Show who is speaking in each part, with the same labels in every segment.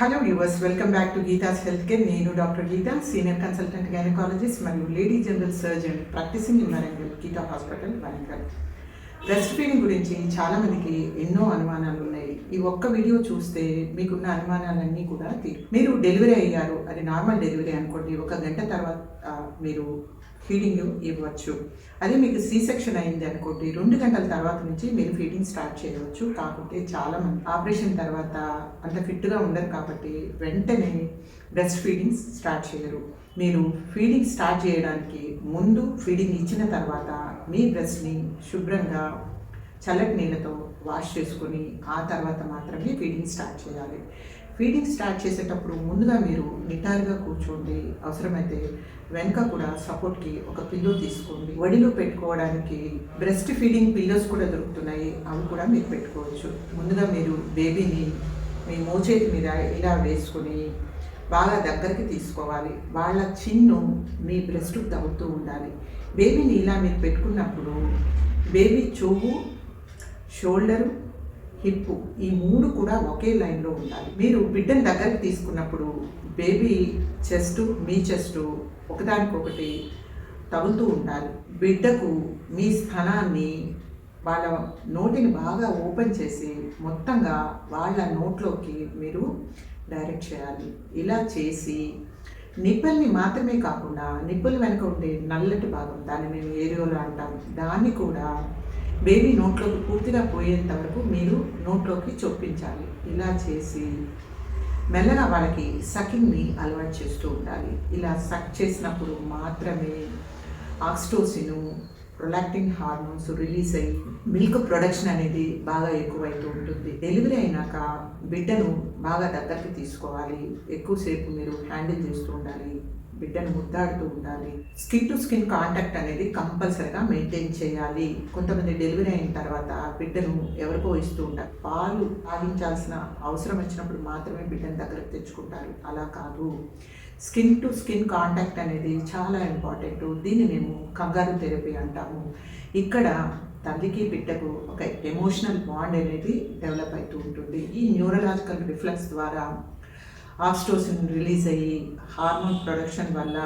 Speaker 1: Hello viewers welcome back to Geetha's health care నేను doctor Geetha senior consultant gynaecologist మరియు lady general surgeon practising Warangal Geetha hospital Warangal breast feeding గురించి చాలామందికి ఎన్నో అనుమానాలు ఉన్నాయి. ఈ ఒక్క వీడియో చూస్తే మీకున్న అనుమానాలన్నీ కూడా తీరు మీరు డెలివరీ అయ్యారు. అది నార్మల్ డెలివరీ అనుకోండి. ఒక గంట తర్వాత మీరు ఫీడింగ్ ఇవ్వచ్చు. అదే మీకు సి సెక్షన్ అయింది అనుకోండి రెండు గంటల తర్వాత నుంచి మీరు ఫీడింగ్ స్టార్ట్ చేయవచ్చు. కాకుంటే చాలా మంది ఆపరేషన్ తర్వాత అంత ఫిట్గా ఉండరు కాబట్టి వెంటనే బ్రెస్ట్ ఫీడింగ్ స్టార్ట్ చేయరు. మీరు ఫీడింగ్ స్టార్ట్ చేయడానికి ముందు ఫీడింగ్ ఇచ్చిన తర్వాత మీ బ్రెస్ట్ని శుభ్రంగా చల్లటి నీళ్ళతో వాష్ చేసుకొని ఆ తర్వాత మాత్రమే ఫీడింగ్ స్టార్ట్ చేయాలి. ఫీడింగ్ స్టార్ట్ చేసేటప్పుడు ముందుగా మీరు నిటారుగా కూర్చోండి. అవసరమైతే వెనక కూడా సపోర్ట్కి ఒక పిల్లో తీసుకోండి. వడిలో పెట్టుకోవడానికి బ్రెస్ట్ ఫీడింగ్ పిల్లోస్ కూడా దొరుకుతున్నాయి. అవి కూడా మీరు పెట్టుకోవచ్చు. ముందుగా మీరు బేబీని మీ మోచేతి మీద ఇలా వేసుకొని బాగా దగ్గరికి తీసుకోవాలి. వాళ్ళ చిన్ను మీ బ్రెస్ట్కి తగ్గుతూ ఉండాలి. బేబీని ఇలా మీరు పెట్టుకున్నప్పుడు బేబీ చెవు షోల్డరు హిప్ ఈ మూడు కూడా ఒకే లైన్లో ఉండాలి. మీరు బిడ్డను దగ్గరికి తీసుకున్నప్పుడు బేబీ చెస్ట్ మీ చెస్ట్ ఒకదానికొకటి తగులుతూ ఉండాలి. బిడ్డకు మీ స్థానాన్ని వాళ్ళ నోటిని బాగా ఓపెన్ చేసి మొత్తంగా వాళ్ళ నోట్లోకి మీరు డైరెక్ట్ చేయాలి. ఇలా చేసి నిప్పల్ని మాత్రమే కాకుండా నిప్పుల వెనుక ఉండే నల్లటి భాగం దాన్ని మేము ఏరియోలో అంటాం దాన్ని కూడా బేబీ నోట్లోకి పూర్తిగా పోయేంత వరకు మీరు నోట్లోకి చొప్పించాలి. ఇలా చేసి మెల్లగా వాళ్ళకి సకింగ్ని అలవాటు చేస్తూ ఉండాలి. ఇలా సక్ చేసినప్పుడు మాత్రమే ఆక్స్టోసిను ప్రొలాక్టిన్ హార్మోన్స్ రిలీజ్ అయ్యి మిల్క్ ప్రొడక్షన్ అనేది బాగా ఎక్కువైతూ ఉంటుంది. డెలివరీ అయినాక బిడ్డను బాగా దగ్గరికి తీసుకోవాలి. ఎక్కువసేపు మీరు హ్యాండిల్ చేస్తూ ఉండాలి. బిడ్డను ముద్దాడుతూ ఉండాలి. స్కిన్ టు స్కిన్ కాంటాక్ట్ అనేది కంపల్సరీగా మెయింటైన్ చేయాలి. కొంతమంది డెలివరీ అయిన తర్వాత బిడ్డను ఎవరికో ఇస్తూ ఉంటారు. పాలు తాగించాల్సిన అవసరం వచ్చినప్పుడు మాత్రమే బిడ్డను దగ్గరకు తెచ్చుకుంటారు. అలా కాదు. స్కిన్ టు స్కిన్ కాంటాక్ట్ అనేది చాలా ఇంపార్టెంట్. దీన్ని మేము కంగారు థెరపీ అంటాము. ఇక్కడ తల్లికి బిడ్డకు ఒక ఎమోషనల్ బాండ్ అనేది డెవలప్ అవుతూ ఉంటుంది. ఈ న్యూరలాజికల్ రిఫ్లెక్స్ ద్వారా ఆస్టోసిన్ రిలీజ్ అయ్యి హార్మోన్ ప్రొడక్షన్ వల్ల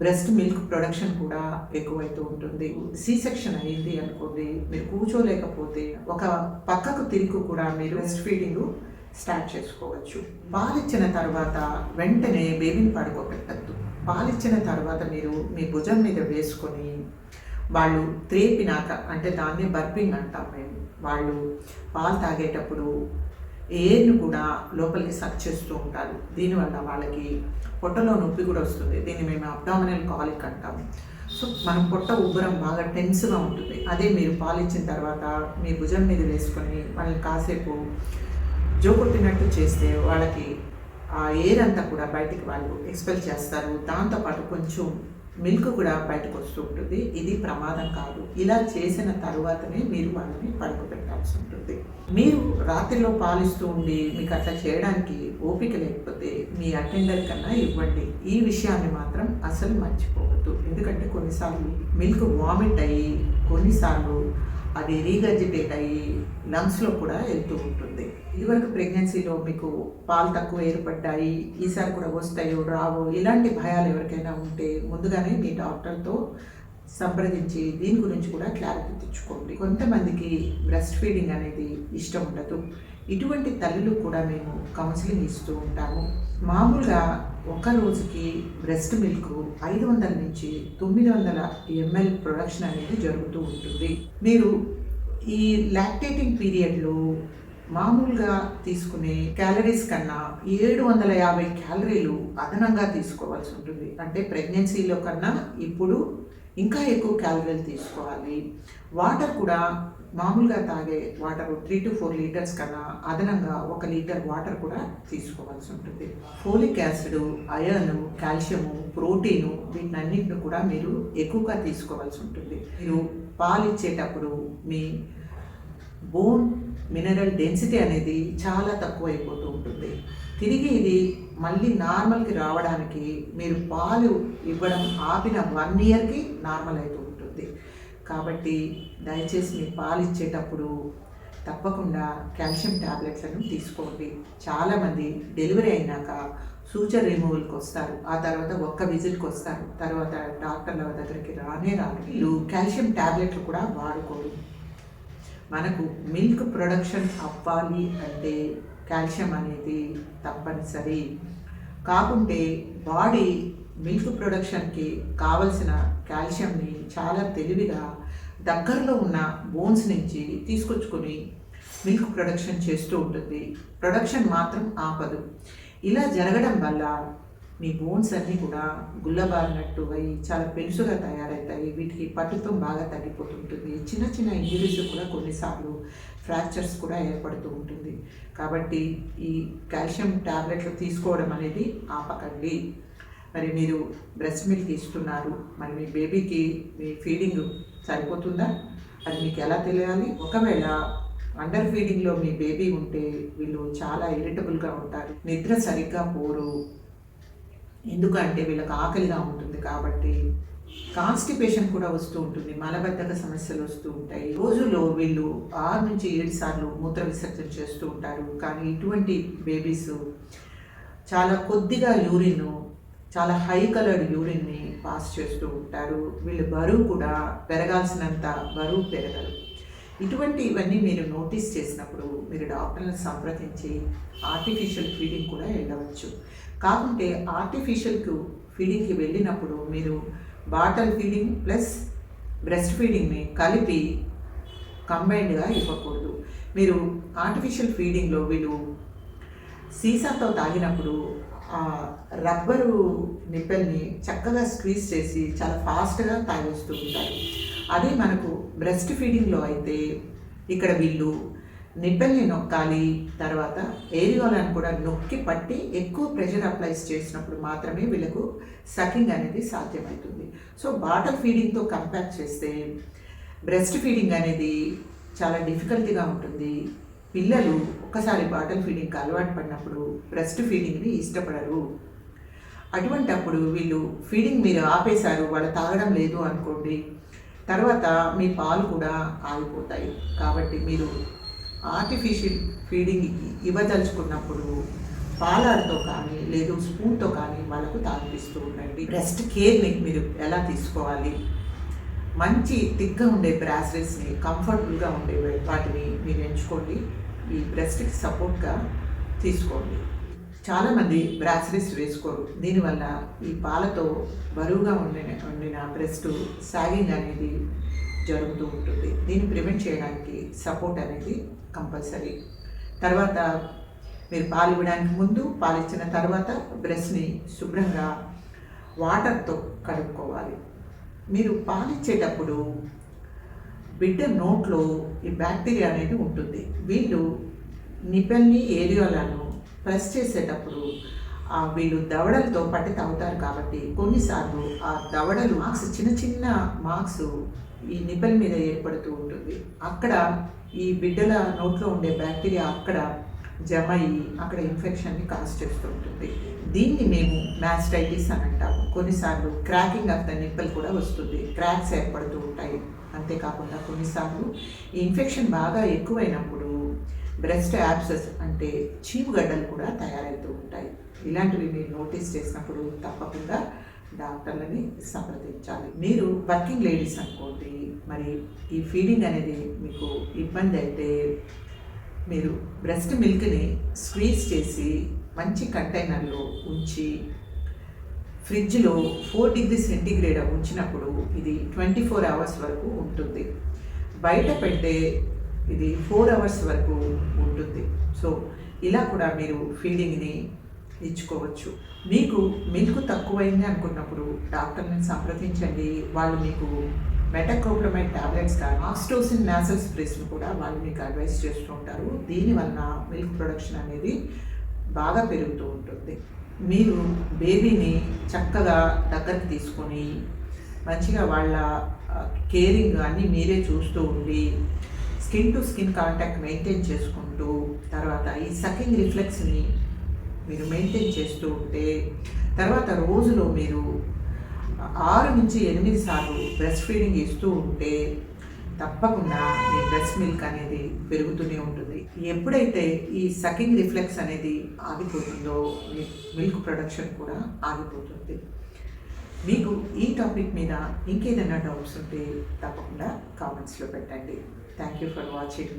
Speaker 1: బ్రెస్ట్ మిల్క్ ప్రొడక్షన్ కూడా ఎక్కువైతూ ఉంటుంది. సి సెక్షన్ అయింది అనుకోండి మీరు కూర్చోలేకపోతే ఒక పక్కకు తిరిగి కూడా మీరు బ్రెస్ట్ ఫీడింగ్ స్టార్ట్ చేసుకోవచ్చు. పాలిచ్చిన తర్వాత వెంటనే బేబీని పడుకోబెట్టద్దు. పాలిచ్చిన తర్వాత మీరు మీ భుజం మీద వేసుకొని వాళ్ళు త్రేపినాక అంటే దాన్ని బర్పింగ్ అంటాం మేము వాళ్ళు పాలు తాగేటప్పుడు ఎయిర్ని కూడా లోపలికి సక్ చేస్తూ ఉంటారు. దీనివల్ల వాళ్ళకి పొట్టలో నొప్పి కూడా వస్తుంది. దీన్ని మేము అబ్డామినల్ కాలిక్ అంటాము సో మన పొట్ట ఉబ్బరం బాగా టెన్స్గా ఉంటుంది. అదే మీరు పాలు ఇచ్చిన తర్వాత మీ భుజం మీద వేసుకొని వాళ్ళని కాసేపు జోకొట్టినట్టు చేస్తే వాళ్ళకి ఆ ఎయిర్ అంతా కూడా బయటికి వాళ్ళు ఎక్స్పెల్ చేస్తారు. దాంతోపాటు కొంచెం మిల్క్ కూడా బయటకు వస్తూ ఉంటుంది. ఇది ప్రమాదం కాదు. ఇలా చేసిన తర్వాతనే మీరు వాళ్ళని పడుకోబెట్టాల్సి ఉంటుంది. మీరు రాత్రిలో పాలిస్తూ ఉండి మీకు అట్లా చేయడానికి ఓపిక లేకపోతే మీ అటెండర్ కన్నా ఇవ్వండి. ఈ విషయాన్ని మాత్రం అసలు మర్చిపోవద్దు. ఎందుకంటే కొన్నిసార్లు మిల్క్ వామిట్ అయ్యి కొన్నిసార్లు అది రీగర్జిటేట్ అయ్యి లంగ్స్లో కూడా వెళ్తూ ఉంటుంది. ఇదివరకు ప్రెగ్నెన్సీలో మీకు పాలు తక్కువ ఏర్పడ్డాయి ఈసారి కూడా వస్తాయో రావో ఇలాంటి భయాలు ఎవరికైనా ఉంటే ముందుగానే మీ డాక్టర్తో సంప్రదించి దీని గురించి కూడా క్లారిటీ తెచ్చుకోండి. కొంతమందికి బ్రెస్ట్ ఫీడింగ్ అనేది ఇష్టం ఉండదు. ఇటువంటి తల్లులు కూడా మేము కౌన్సిలింగ్ ఇస్తూ ఉంటాము. మామూలుగా ఒక రోజుకి బ్రెస్ట్ మిల్క్ ఐదు వందల నుంచి తొమ్మిది వందల ఎంఎల్ ప్రొడక్షన్ అనేది జరుగుతూ ఉంటుంది. మీరు ఈ లాక్టేటింగ్ పీరియడ్లో మామూలుగా తీసుకునే క్యాలరీస్ కన్నా ఏడు వందల యాభై క్యాలరీలు అదనంగా తీసుకోవాల్సి ఉంటుంది. అంటే ప్రెగ్నెన్సీలో కన్నా ఇప్పుడు ఇంకా ఎక్కువ క్యాలరీలు తీసుకోవాలి. వాటర్ కూడా మామూలుగా తాగే water three to four litres కన్నా అదనంగా ఒక లీటర్ వాటర్ కూడా తీసుకోవాల్సి ఉంటుంది. Folic acid iron calcium protein వీటినన్నింటిని కూడా మీరు ఎక్కువగా తీసుకోవాల్సి ఉంటుంది. మీరు పాలు ఇచ్చేటప్పుడు మీ బోన్ మినరల్ డెన్సిటీ అనేది చాలా తక్కువ అయిపోతూ ఉంటుంది. తిరిగి ఇది మళ్ళీ నార్మల్కి రావడానికి మీరు పాలు ఇవ్వడం ఆపిన వన్ ఇయర్కి నార్మల్ అవుతూ ఉంటుంది. కాబట్టి దయచేసి మీరు పాలు ఇచ్చేటప్పుడు తప్పకుండా కాల్షియం ట్యాబ్లెట్లను తీసుకోండి. చాలామంది డెలివరీ అయినాక సూచర్ రిమూవల్కి వస్తారు. ఆ తర్వాత ఒక్క విజిట్కి వస్తారు. తర్వాత డాక్టర్ల దగ్గరికి రానే రారు వీళ్ళు కాల్షియం ట్యాబ్లెట్లు కూడా వాడుకోరు. మనకు మిల్క్ ప్రొడక్షన్ అవ్వాలి అంటే కాల్షియం అనేది తప్పనిసరి. కాకుంటే బాడీ మిల్క్ ప్రొడక్షన్కి కావలసిన కాల్షియంని చాలా తెలివిగా దగ్గరలో ఉన్న బోన్స్ నుంచి తీసుకొచ్చుకొని మిల్క్ ప్రొడక్షన్ చేస్తూ ఉంటుంది. ప్రొడక్షన్ మాత్రం ఆపదు. ఇలా జరగడం వల్ల మీ బోన్స్ అన్నీ కూడా గుల్లబారినట్టు అయి చాలా పెలుసుగా తయారవుతాయి. వీటికి పట్టుతో బాగా తగ్గిపోతుంటుంది చిన్న చిన్న ఇంజరీస్ కూడా కొన్నిసార్లు ఫ్రాక్చర్స్ కూడా ఏర్పడుతూ ఉంటుంది. కాబట్టి ఈ కాల్షియం ట్యాబ్లెట్లు తీసుకోవడం అనేది ఆపకండి. మరి మీరు బ్రెస్ట్ మిల్క్ ఇస్తున్నారు. మరి మీ బేబీకి మీ ఫీడింగ్ సరిపోతుందా? అది మీకు ఎలా తెలియాలి? ఒకవేళ అండర్ ఫీడింగ్లో మీ బేబీ ఉంటే వీళ్ళు చాలా ఇరిటబుల్గా ఉంటారు. నిద్ర సరిగ్గా పోరు. ఎందుకంటే వీళ్ళకి ఆకలిగా ఉంటుంది కాబట్టి కాన్స్టిపేషన్ కూడా వస్తూ ఉంటుంది మలబద్ధక సమస్యలు వస్తూ ఉంటాయి. రోజులో వీళ్ళు ఆరు నుంచి ఏడు సార్లు మూత్ర విసర్జన చేస్తూ ఉంటారు. కానీ ఇటువంటి బేబీస్ చాలా కొద్దిగా యూరిన్ చాలా హై కలర్డ్ యూరిన్ని పాస్ చేస్తూ ఉంటారు. వీళ్ళు బరువు కూడా పెరగాల్సినంత బరువు పెరగరు ఇటువంటి ఇవన్నీ మీరు నోటీస్ చేసినప్పుడు మీరు డాక్టర్ని సంప్రదించి ఆర్టిఫిషియల్ ఫీడింగ్ కూడా వెళ్ళవచ్చు. కాకుంటే ఆర్టిఫిషియల్కు ఫీడింగ్కి వెళ్ళినప్పుడు మీరు బాటల్ ఫీడింగ్ ప్లస్ బ్రెస్ట్ ఫీడింగ్ని కలిపి కంబైన్డ్గా ఇవ్వకూడదు. మీరు ఆర్టిఫిషియల్ ఫీడింగ్లో వీళ్ళు సీసాతో తాగినప్పుడు ఆ రబ్బరు నిప్పెల్ని చక్కగా స్క్వీజ్ చేసి చాలా ఫాస్ట్గా తాగేస్తూ ఉంటారు. అదే మనకు బ్రెస్ట్ ఫీడింగ్లో అయితే ఇక్కడ వీళ్ళు నిప్పెల్ని నొక్కాలి తర్వాత ఏరియోలను కూడా నొక్కి పట్టి ఎక్కువ ప్రెషర్ అప్లైస్ చేసినప్పుడు మాత్రమే వీళ్ళకు సకింగ్ అనేది సాధ్యమవుతుంది. సో బాటల్ ఫీడింగ్తో కంపేర్ చేస్తే బ్రెస్ట్ ఫీడింగ్ అనేది చాలా డిఫికల్టీగా ఉంటుంది. పిల్లలు ఒక్కసారి బాటల్ ఫీడింగ్కి అలవాటు పడినప్పుడు బ్రెస్ట్ ఫీడింగ్ని ఇష్టపడరు. అటువంటప్పుడు వీళ్ళు ఫీడింగ్ మీరు ఆపేశారు వాళ్ళు తాగడం లేదు అనుకోండి తర్వాత మీ పాలు కూడా ఆగిపోతాయి. కాబట్టి మీరు ఆర్టిఫిషియల్ ఫీడింగ్కి ఇవ్వదలుచుకున్నప్పుడు పాలాడుతో కానీ లేదు స్పూన్తో కానీ వాళ్ళకు తాగిపిస్తూ ఉండండి. బ్రెస్ట్ కేర్ని మీరు ఎలా తీసుకోవాలి? మంచి థిక్గా ఉండే బ్రాస్లెట్స్ని కంఫర్టబుల్గా ఉండే వాటిని మీరు ఎంచుకోండి. ఈ బ్రెస్ట్కి సపోర్ట్గా తీసుకోండి. చాలామంది బ్రాస్లెట్స్ వేసుకోరు. దీనివల్ల ఈ పాలతో బరువుగా ఉండిన ఉండిన బ్రెస్ట్ సాగింగ్ అనేది జరుగుతూ ఉంటుంది. దీన్ని ప్రివెంట్ చేయడానికి సపోర్ట్ అనేది కంపల్సరీ తర్వాత మీరు పాలు ఇవ్వడానికి ముందు పాలు ఇచ్చిన తర్వాత బ్రష్ని శుభ్రంగా వాటర్తో కడుక్కోవాలి. మీరు పాలిచ్చేటప్పుడు బిడ్డ నోట్లో ఈ బ్యాక్టీరియా అనేది ఉంటుంది. వీళ్ళు నిపెల్ని ఏరియాలను ప్రెస్ చేసేటప్పుడు వీళ్ళు దవడలతో పట్టి తాగుతారు కాబట్టి కొన్నిసార్లు ఆ దవడలు మార్క్స్ చిన్న చిన్న మార్క్స్ ఈ నిపెల్ మీద ఏర్పడుతూ ఉంటుంది. అక్కడ ఈ బిడ్డల నోట్లో ఉండే బ్యాక్టీరియా అక్కడ జమ అయ్యి అక్కడ ఇన్ఫెక్షన్ని కాజ్ చేస్తూ ఉంటుంది. దీన్ని మేము మ్యాస్టైటిస్ అని అంటాము. కొన్నిసార్లు క్రాకింగ్ ఆఫ్ ద నిప్పల్ కూడా వస్తుంది. క్రాక్స్ ఏర్పడుతూ ఉంటాయి. అంతేకాకుండా కొన్నిసార్లు ఈ ఇన్ఫెక్షన్ బాగా ఎక్కువైనప్పుడు బ్రెస్ట్ యాప్సెస్ అంటే చీపుగడ్డలు కూడా తయారవుతూ ఉంటాయి. ఇలాంటివి మీరు నోటీస్ చేసినప్పుడు తప్పకుండా డాక్టర్లని సంప్రదించాలి. మీరు వర్కింగ్ లేడీస్ అనుకో మరి ఈ ఫీడింగ్ అనేది మీకు ఇబ్బంది అయితే మీరు బ్రెస్ట్ మిల్క్ని స్క్వీజ్ చేసి మంచి కంటైనర్లో ఉంచి ఫ్రిడ్జ్లో ఫోర్ డిగ్రీ సెంటీగ్రేడ్ ఉంచినప్పుడు ఇది ట్వంటీ ఫోర్ అవర్స్ వరకు ఉంటుంది. బయట పెడితే ఇది ఫోర్ అవర్స్ వరకు ఉంటుంది. సో ఇలా కూడా మీరు ఫీడింగ్ని ఇచ్చుకోవచ్చు. మీకు మిల్క్ తక్కువైంది అనుకున్నప్పుడు డాక్టర్ని సంప్రదించండి. వాళ్ళు మీకు మెటక్రోప్లమైడ్ టాబ్లెట్స్ కానీ ఆక్స్టోసిన్ నాసల్ స్ప్రేస్లు కూడా వాళ్ళు మీకు అడ్వైస్ చేస్తూ ఉంటారు. దీనివల్ల మిల్క్ ప్రొడక్షన్ అనేది బాగా పెరుగుతూ ఉంటుంది. మీరు బేబీని చక్కగా దగ్గరికి తీసుకొని మంచిగా వాళ్ళ కేరింగ్ అన్నీ మీరే చూస్తూ ఉండి skin to skin contact maintain చేసుకుంటూ తర్వాత ఈ సకింగ్ రిఫ్లెక్స్ని మీరు మెయింటైన్ చేస్తూ ఉంటే తర్వాత రోజులో మీరు ఆరు నుంచి ఎనిమిది సార్లు బ్రెస్ట్ ఫీడింగ్ ఇస్తూ ఉంటే తప్పకుండా మీ బ్రెస్ట్ మిల్క్ అనేది పెరుగుతూనే ఉంటుంది. ఎప్పుడైతే ఈ సకింగ్ రిఫ్లెక్స్ అనేది ఆగిపోతుందో మీ మిల్క్ ప్రొడక్షన్ కూడా ఆగిపోతుంది. మీకు ఈ టాపిక్ మీద ఇంకేదైనా డౌట్స్ ఉంటే తప్పకుండా కామెంట్స్లో పెట్టండి. Thank you for watching